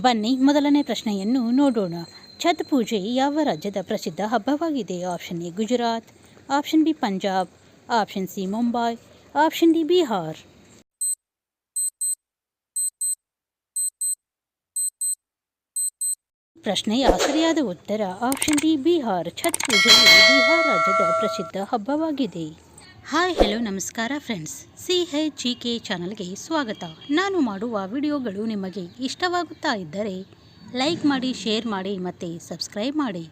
ಬನ್ನಿ, ಮೊದಲನೇ ಪ್ರಶ್ನೆಯನ್ನು ನೋಡೋಣ. ಛತ್ ಪೂಜೆ ಯಾವ ರಾಜ್ಯದ ಪ್ರಸಿದ್ಧ ಹಬ್ಬವಾಗಿದೆ? Option A, Gujarat. Option B, Punjab. Option C, Mumbai. Option D, Bihar. ಪ್ರಶ್ನೆಯ ಸರಿಯಾದ ಉತ್ತರ ಆಪ್ಷನ್ ಡಿ, ಬಿಹಾರ್. ಛತ್ ಪೂಜೆಯು ಬಿಹಾರ್ ರಾಜ್ಯದ ಪ್ರಸಿದ್ಧ ಹಬ್ಬವಾಗಿದೆ. ಹಾಯ್ ಹೆಲೋ ನಮಸ್ಕಾರ friends C high G K ಚಾನಲ್ಗೆ ಸ್ವಾಗತ. ನಾನು ಮಾಡುವ ವಿಡಿಯೋಗಳು ನಿಮಗೆ ಇಷ್ಟವಾಗುತ್ತಾ ಇದ್ದರೆ ಲೈಕ್ ಮಾಡಿ ಶೇರ್ ಮಾಡಿ ಮತ್ತು ಸಬ್ಸ್ಕ್ರೈಬ್ ಮಾಡಿ.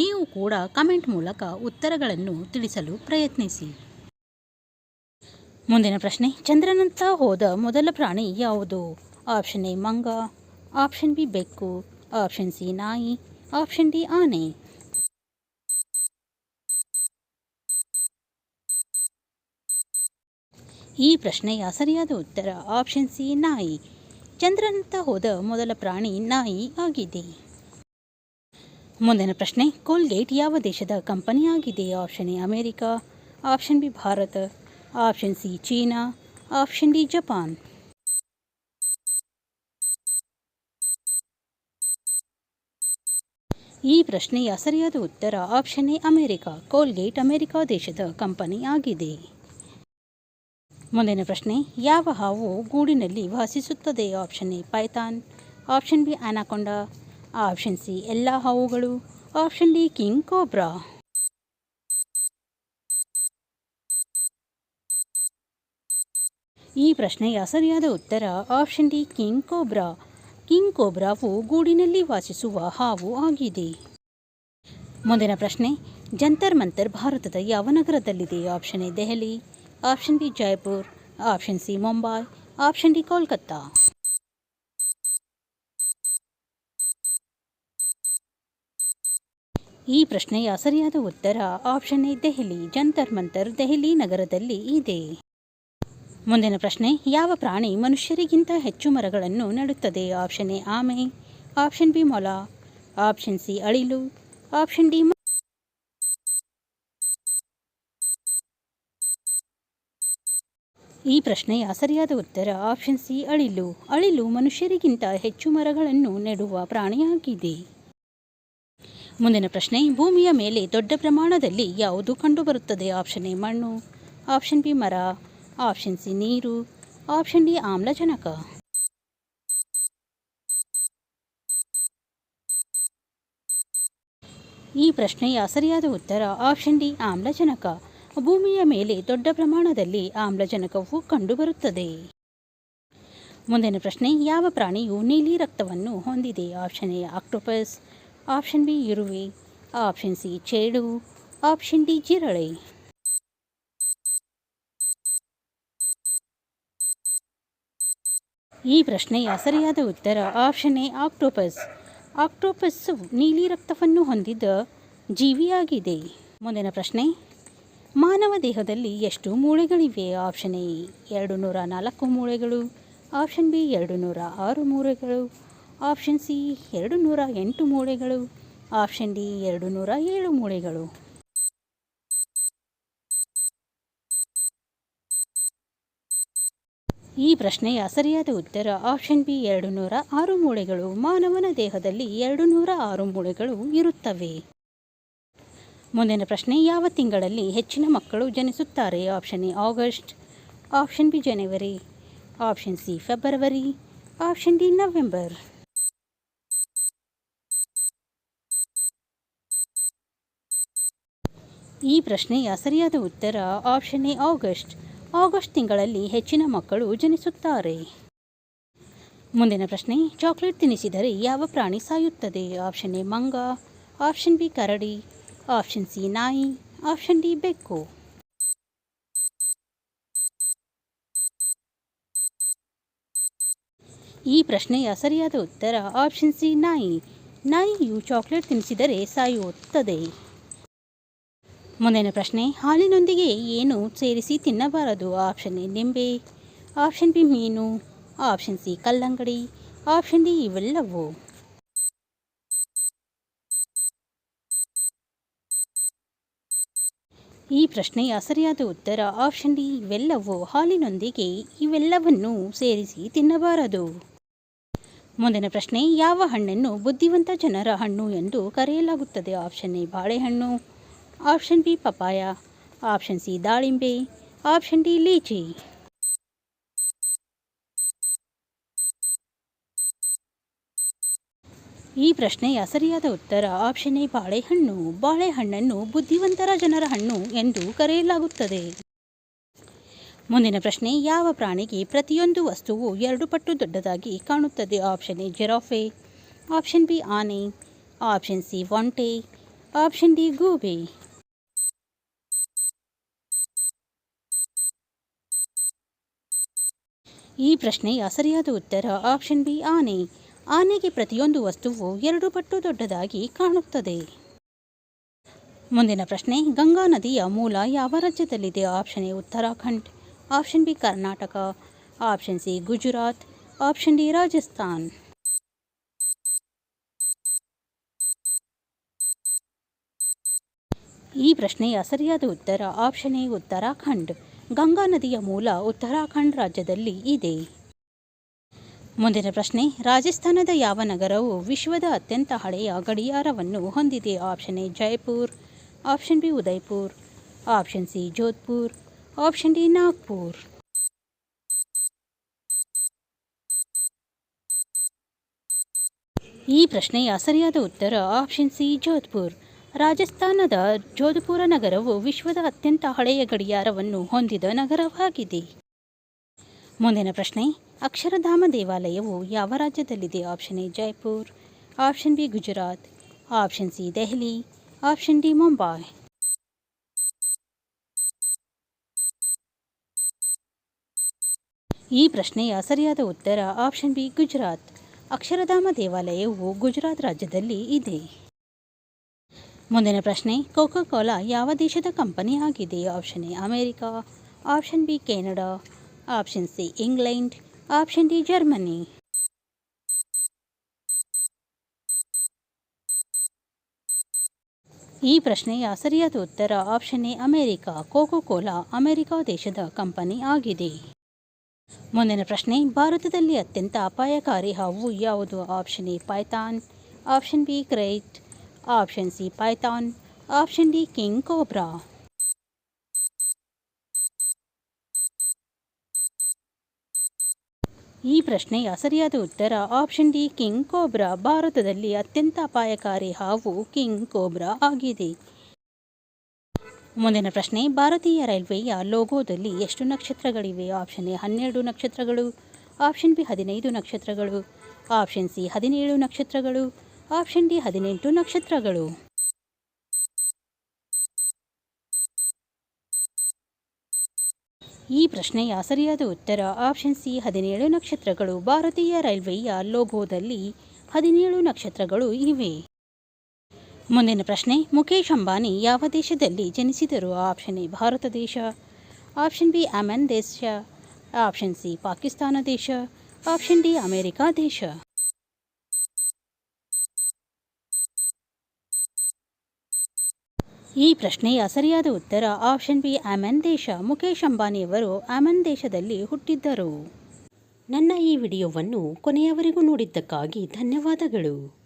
ನೀವು ಕೂಡ ಕಮೆಂಟ್ ಮೂಲಕ ಉತ್ತರಗಳನ್ನು ತಿಳಿಸಲು ಪ್ರಯತ್ನಿಸಿ. ಮುಂದಿನ ಪ್ರಶ್ನೆ, ಚಂದ್ರನಂತ ಹೋದ ಮೊದಲ ಪ್ರಾಣಿ ಯಾವುದು? ಆಪ್ಷನ್ ಎ ಮಂಗ ಆಪ್ಷನ್ ಬಿ ಬೆಕ್ಕು ಆಪ್ಷನ್ ಸಿ ನಾಯಿ ಆಪ್ಷನ್ ಡಿ ಆನೆ. ಈ ಪ್ರಶ್ನೆಯ ಸರಿಯಾದ ಉತ್ತರ ಆಪ್ಷನ್ ಸಿ ನಾಯಿ. ಚಂದ್ರನಂತ ಹೋದ ಮೊದಲ ಪ್ರಾಣಿ ನಾಯಿ ಆಗಿದೆ. ಮುಂದಿನ ಪ್ರಶ್ನೆ, ಕೋಲ್ಗೇಟ್ ಯಾವ ದೇಶದ ಕಂಪನಿ ಆಗಿದೆ? Option A America. Option B Bharat. Option C China. Option D Japan. ಈ ಪ್ರಶ್ನೆಯ ಸರಿಯಾದ ಉತ್ತರ option A America. Colgate America ದೇಶದ ಕಂಪನಿ ಆಗಿದೆ. ಮುಂದಿನ ಪ್ರಶ್ನೆ, ಯಾವ ಹಾವು ಗೂಡಿನಲ್ಲಿ ವಾಸಿಸುತ್ತದೆ? Option A, python. Option B anaconda option C, ಎಲ್ಲ ಹಾವುಗಳು. Option D, king cobra. ಈ ಪ್ರಶ್ನೆಯ ಸರಿಯಾದ ಉತ್ತರ, option D, king cobra. King ಕೋಬ್ರಾವು ಗೂಡಿನಲ್ಲಿ ವಾಸಿಸುವ ಹಾವು ಆಗಿದೆ. ಮುಂದಿನ ಪ್ರಶ್ನೆ, ಜಂತರ್ ಮಂತರ್ ಭಾರತದ ಯಾವ ನಗರದಲ್ಲಿದೆ? Option A, Delhi. Option B Jaipur option C Mumbai option D Kolkata ಈ ಪ್ರಶ್ನೆಯ ಸರಿಯಾದ ಉತ್ತರ ಆಪ್ಷನ್ ಎ ದೆಹಲಿ. ಜಂತರ್ ಮಂತರ್ ದೆಹಲಿ ನಗರದಲ್ಲಿ ಇದೆ. ಮುಂದಿನ ಪ್ರಶ್ನೆ, ಯಾವ ಪ್ರಾಣಿ ಮನುಷ್ಯರಿಗಿಂತ ಹೆಚ್ಚು ಮರಗಳನ್ನು ನೆಡುತ್ತದೆ? ಆಪ್ಷನ್ ಎ ಆಮೆ. ಆಪ್ಷನ್ ಬಿ ಮೊಲ. ಆಪ್ಷನ್ ಸಿ ಅಳಿಲು. ಆಪ್ಷನ್ ಡಿ ಈ ಪ್ರಶ್ನೆಯ ಸರಿಯಾದ ಉತ್ತರ ಆಪ್ಷನ್ ಸಿ ಅಳಿಲು. ಅಳಿಲು ಮನುಷ್ಯರಿಗಿಂತ ಹೆಚ್ಚು ಮರಗಳನ್ನು ನೆಡುವ ಪ್ರಾಣಿಯಾಗಿದೆ. ಮುಂದಿನ ಪ್ರಶ್ನೆ, ಭೂಮಿಯ ಮೇಲೆ ದೊಡ್ಡ ಪ್ರಮಾಣದಲ್ಲಿ ಯಾವುದು ಕಂಡುಬರುತ್ತದೆ? ಆಪ್ಷನ್ ಎ ಮಣ್ಣು. ಆಪ್ಷನ್ ಬಿ ಮರ. ಆಪ್ಷನ್ ಸಿ ನೀರು. ಆಪ್ಷನ್ ಡಿ ಆಮ್ಲಜನಕ. ಈ ಪ್ರಶ್ನೆಯ ಸರಿಯಾದ ಉತ್ತರ ಆಪ್ಷನ್ ಡಿ ಆಮ್ಲಜನಕ. ಭೂಮಿಯ ಮೇಲೆ ದೊಡ್ಡ ಪ್ರಮಾಣದಲ್ಲಿ ಆಮ್ಲಜನಕವು ಕಂಡುಬರುತ್ತದೆ. ಮುಂದಿನ ಪ್ರಶ್ನೆ, ಯಾವ ಪ್ರಾಣಿಯು ನೀಲಿ ರಕ್ತವನ್ನು ಹೊಂದಿದೆ? Option A, octopus. Option B, ಇರುವೆ. ಆಪ್ಷನ್ ಸಿ, ಚೇಡು. ಆಪ್ಷನ್ ಡಿ, ಜಿರಳೆ. ಈ ಪ್ರಶ್ನೆಯ ಸರಿಯಾದ ಉತ್ತರ ಆಪ್ಷನ್ ಎ, ಆಕ್ಟೋಪಸ್. ಆಕ್ಟೋಪಸ್ ನೀಲಿ ರಕ್ತವನ್ನು ಹೊಂದಿದ ಜೀವಿಯಾಗಿದೆ. ಮುಂದಿನ ಪ್ರಶ್ನೆ ಮಾನವ ದೇಹದಲ್ಲಿ ಎಷ್ಟು ಮೂಳೆಗಳಿವೆ. ಆಪ್ಷನ್ ಎ, ಎರಡು ನೂರ ನಾಲ್ಕು ಮೂಳೆಗಳು. ಆಪ್ಷನ್ ಬಿ, ಎರಡು ನೂರ ಆರು ಮೂಳೆಗಳು. ಆಪ್ಷನ್ ಸಿ, ಎರಡು ನೂರ ಎಂಟು ಮೂಳೆಗಳು. ಆಪ್ಷನ್ ಡಿ, ಎರಡು ನೂರ ಏಳು ಮೂಳೆಗಳು. ಈ ಪ್ರಶ್ನೆಯ ಸರಿಯಾದ ಉತ್ತರ ಆಪ್ಷನ್ ಬಿ, ಎರಡು ನೂರ ಆರು ಮೂಳೆಗಳು. ಮಾನವನ ದೇಹದಲ್ಲಿ ಎರಡು ನೂರ ಆರು ಮೂಳೆಗಳು ಇರುತ್ತವೆ. ಮುಂದಿನ ಪ್ರಶ್ನೆ, ಯಾವ ತಿಂಗಳಲ್ಲಿ ಹೆಚ್ಚಿನ ಮಕ್ಕಳು ಜನಿಸುತ್ತಾರೆ? Option A, August. Option B, January. Option C, February. Option D, November. ಈ ಪ್ರಶ್ನೆಯ ಸರಿಯಾದ ಉತ್ತರ, ಆಪ್ಷನ್ ಎ, ಆಗಸ್ಟ್. ಆಗಸ್ಟ್ ತಿಂಗಳಲ್ಲಿ ಹೆಚ್ಚಿನ ಮಕ್ಕಳು ಜನಿಸುತ್ತಾರೆ. ಮುಂದಿನ ಪ್ರಶ್ನೆ, ಚಾಕ್ಲೇಟ್ ತಿನ್ನಿಸಿದರೆ ಯಾವ ಪ್ರಾಣಿ ಸಾಯುತ್ತದೆ? ಆಪ್ಷನ್ ಎ, ಮಂಗ. ಆಪ್ಷನ್ ಬಿ, ಕರಡಿ. ಆಪ್ಷನ್ ಸಿ ನಾಯಿ ಆಪ್ಷನ್ ಡಿ ಬೆಕ್ಕು ಈ ಪ್ರಶ್ನೆಯ ಸರಿಯಾದ ಉತ್ತರ ಆಪ್ಷನ್ ಸಿ ನಾಯಿ ನಾಯಿಯು ಚಾಕ್ಲೇಟ್ ತಿನ್ನಿಸಿದರೆ ಸಾಯುತ್ತದೆ. ಮುಂದಿನ ಪ್ರಶ್ನೆ, ಹಾಲಿನೊಂದಿಗೆ ಏನು ಸೇರಿಸಿ ತಿನ್ನಬಾರದು? ಆಪ್ಷನ್ ಎ ನಿಂಬೆ. ಆಪ್ಷನ್ ಬಿ ಮೀನು. ಆಪ್ಷನ್ ಸಿ ಕಲ್ಲಂಗಡಿ. ಆಪ್ಷನ್ ಡಿ ಇವೆಲ್ಲವು. ಈ ಪ್ರಶ್ನೆಯ ಸರಿಯಾದ ಉತ್ತರ ಆಪ್ಷನ್ ಡಿ ಇವೆಲ್ಲವೂ ಹಾಲಿನೊಂದಿಗೆ ಇವೆಲ್ಲವನ್ನು ಸೇರಿಸಿ ತಿನ್ನಬಾರದು. ಮುಂದಿನ ಪ್ರಶ್ನೆ, ಯಾವ ಹಣ್ಣನ್ನು ಬುದ್ಧಿವಂತ ಜನರ ಹಣ್ಣು ಎಂದು ಕರೆಯಲಾಗುತ್ತದೆ? ಆಪ್ಷನ್ ಎ ಬಾಳೆಹಣ್ಣು. Option B papaya option C ದಾಳಿಂಬೆ. Option D lychee. ಈ ಪ್ರಶ್ನೆಯ ಸರಿಯಾದ ಉತ್ತರ ಆಪ್ಷನ್ ಎ ಬಾಳೆಹಣ್ಣು. ಬಾಳೆಹಣ್ಣನ್ನು ಬುದ್ಧಿವಂತರ ಜನರ ಹಣ್ಣು ಎಂದು ಕರೆಯಲಾಗುತ್ತದೆ. ಮುಂದಿನ ಪ್ರಶ್ನೆ, ಯಾವ ಪ್ರಾಣಿಗೆ ಪ್ರತಿಯೊಂದು ವಸ್ತುವು ಎರಡು ಪಟ್ಟು ದೊಡ್ಡದಾಗಿ ಕಾಣುತ್ತದೆ? Option A, giraffe option B, ಆನೆ. ಆಪ್ಷನ್ ಸಿ ವಾಂಟೆ ಆಪ್ಷನ್ ಡಿ, ಗೂಬೆ. ಈ ಪ್ರಶ್ನೆಯ ಸರಿಯಾದ ಉತ್ತರ ಆಪ್ಷನ್ ಬಿ, ಆನೆ. ಆನೆಗೆ ಪ್ರತಿಯೊಂದು ವಸ್ತುವು ಎರಡು ಪಟ್ಟು ದೊಡ್ಡದಾಗಿ ಕಾಣುತ್ತದೆ. ಮುಂದಿನ ಪ್ರಶ್ನೆ, ಗಂಗಾ ನದಿಯ ಮೂಲ ಯಾವ ರಾಜ್ಯದಲ್ಲಿದೆ? Option A, Uttarakhand. Option B, Karnataka. Option C, Gujarat. Option D, Rajasthan. ಈ ಪ್ರಶ್ನೆಯ ಸರಿಯಾದ ಉತ್ತರ ಆಪ್ಷನ್ ಎ, ಉತ್ತರಾಖಂಡ್. ಗಂಗಾ ನದಿಯ ಮೂಲ ಉತ್ತರಾಖಂಡ್ ರಾಜ್ಯದಲ್ಲಿ ಇದೆ. ಮುಂದಿನ ಪ್ರಶ್ನೆ, ರಾಜಸ್ಥಾನದ ಯಾವ ನಗರವು ವಿಶ್ವದ ಅತ್ಯಂತ ಹಳೆಯ ಗಡಿಯಾರವನ್ನು ಹೊಂದಿದೆ? Option A, Jaipur. Option B, Udaipur. Option C, Jodhpur. Option D, Nagpur. ಈ ಪ್ರಶ್ನೆಯ ಸರಿಯಾದ ಉತ್ತರ ಆಪ್ಷನ್ ಸಿ, ಜೋಧ್ಪುರ್. ರಾಜಸ್ಥಾನದ ಜೋಧಪುರ ನಗರವು ವಿಶ್ವದ ಅತ್ಯಂತ ಹಳೆಯ ಗಡಿಯಾರವನ್ನು ಹೊಂದಿದ ನಗರವಾಗಿದೆ. ಮುಂದಿನ ಪ್ರಶ್ನೆ ಅಕ್ಷರಧಾಮ ದೇವಾಲಯವು ಯಾವ ರಾಜ್ಯದಲ್ಲಿದೆ? Option A, Jaipur. Option B, Gujarat. Option C, Delhi. Option D, Mumbai. ಈ ಪ್ರಶ್ನೆಯ ಸರಿಯಾದ ಉತ್ತರ ಆಪ್ಷನ್ ಬಿ, ಗುಜರಾತ್. ಅಕ್ಷರಧಾಮ ದೇವಾಲಯವು ಗುಜರಾತ್ ರಾಜ್ಯದಲ್ಲಿ ಇದೆ. ಮುಂದಿನ ಪ್ರಶ್ನೆ ಕೋಕಾ ಕೋಲಾ ಯಾವ ದೇಶದ ಕಂಪನಿ ಆಗಿದೆ? Option A, America. Option B, Canada. Option C, England. Option D Germany ಈ ಪ್ರಶ್ನೆಯ ಸರಿಯಾದ ಉತ್ತರ option A America. Coca Cola America ದೇಶದ ಕಂಪನಿ ಆಗಿದೆ. ಮುಂದಿನ ಪ್ರಶ್ನೆ, ಭಾರತದಲ್ಲಿ ಅತ್ಯಂತ ಅಪಾಯಕಾರಿ ಹಾವು ಯಾವುದು? Option A python option B krait option C python option D king cobra ಈ ಪ್ರಶ್ನೆಯ ಸರಿಯಾದ ಉತ್ತರ ಆಪ್ಷನ್ ಡಿ ಕಿಂಗ್ ಕೋಬ್ರಾ ಭಾರತದಲ್ಲಿ ಅತ್ಯಂತ ಅಪಾಯಕಾರಿ ಹಾವು ಕಿಂಗ್ ಕೋಬ್ರಾ ಆಗಿದೆ. ಮುಂದಿನ ಪ್ರಶ್ನೆ, ಭಾರತೀಯ ರೈಲ್ವೆಯ ಲೋಗೋದಲ್ಲಿ ಎಷ್ಟು ನಕ್ಷತ್ರಗಳಿವೆ? ಆಪ್ಷನ್ ಎ, ಹನ್ನೆರಡು ನಕ್ಷತ್ರಗಳು. ಆಪ್ಷನ್ ಬಿ, ಹದಿನೈದು ನಕ್ಷತ್ರಗಳು. ಆಪ್ಷನ್ ಸಿ, ಹದಿನೇಳು ನಕ್ಷತ್ರಗಳು. ಆಪ್ಷನ್ ಡಿ, ಹದಿನೆಂಟು ನಕ್ಷತ್ರಗಳು. ಈ ಪ್ರಶ್ನೆಯ ಸರಿಯಾದ ಉತ್ತರ ಆಪ್ಷನ್ ಸಿ, ಹದಿನೇಳು ನಕ್ಷತ್ರಗಳು. ಭಾರತೀಯ ರೈಲ್ವೆಯ ಲೋಗೋದಲ್ಲಿ ಹದಿನೇಳು ನಕ್ಷತ್ರಗಳು ಇವೆ. ಮುಂದಿನ ಪ್ರಶ್ನೆ ಮುಖೇಶ್ ಅಂಬಾನಿ ಯಾವ ದೇಶದಲ್ಲಿ ಜನಿಸಿದರು? ಆಪ್ಷನ್ ಎ, ಭಾರತ ದೇಶ. ಆಪ್ಷನ್ ಬಿ, ಅಮೆನ್ ದೇಶ. ಆಪ್ಷನ್ ಸಿ, ಪಾಕಿಸ್ತಾನ ದೇಶ. ಆಪ್ಷನ್ ಡಿ, ಅಮೆರಿಕಾ ದೇಶ. ಈ ಪ್ರಶ್ನೆಯ ಸರಿಯಾದ ಉತ್ತರ ಆಪ್ಷನ್ ಬಿ ಆಮನ್ ದೇಶ. ಮುಖೇಶ್ ಅಂಬಾನಿಯವರು ಆಮನ್ ದೇಶದಲ್ಲಿ ಹುಟ್ಟಿದ್ದರು. ನನ್ನ ಈ ವಿಡಿಯೋವನ್ನು ಕೊನೆಯವರೆಗೂ ನೋಡಿದ್ದಕ್ಕಾಗಿ ಧನ್ಯವಾದಗಳು.